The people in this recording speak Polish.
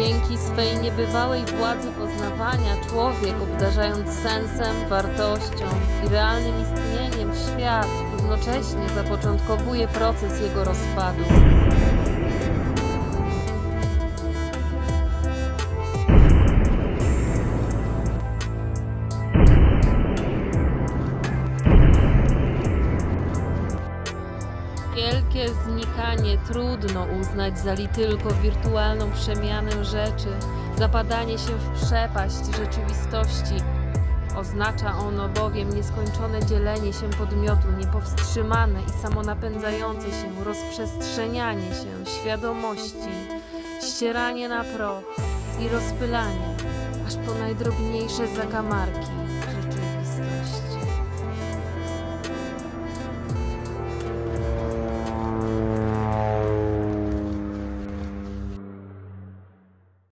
Dzięki swej niebywałej władzy poznawania człowiek, obdarzając sensem, wartością i realnym istnieniem świat, równocześnie zapoczątkowuje proces jego rozpadu. Wielkie znikanie trudno uznać za li tylko wirtualną przemianę rzeczy, zapadanie się w przepaść rzeczywistości. Oznacza ono bowiem nieskończone dzielenie się podmiotu, niepowstrzymane i samonapędzające się rozprzestrzenianie się świadomości, ścieranie na proch i rozpylanie, aż po najdrobniejsze zakamarki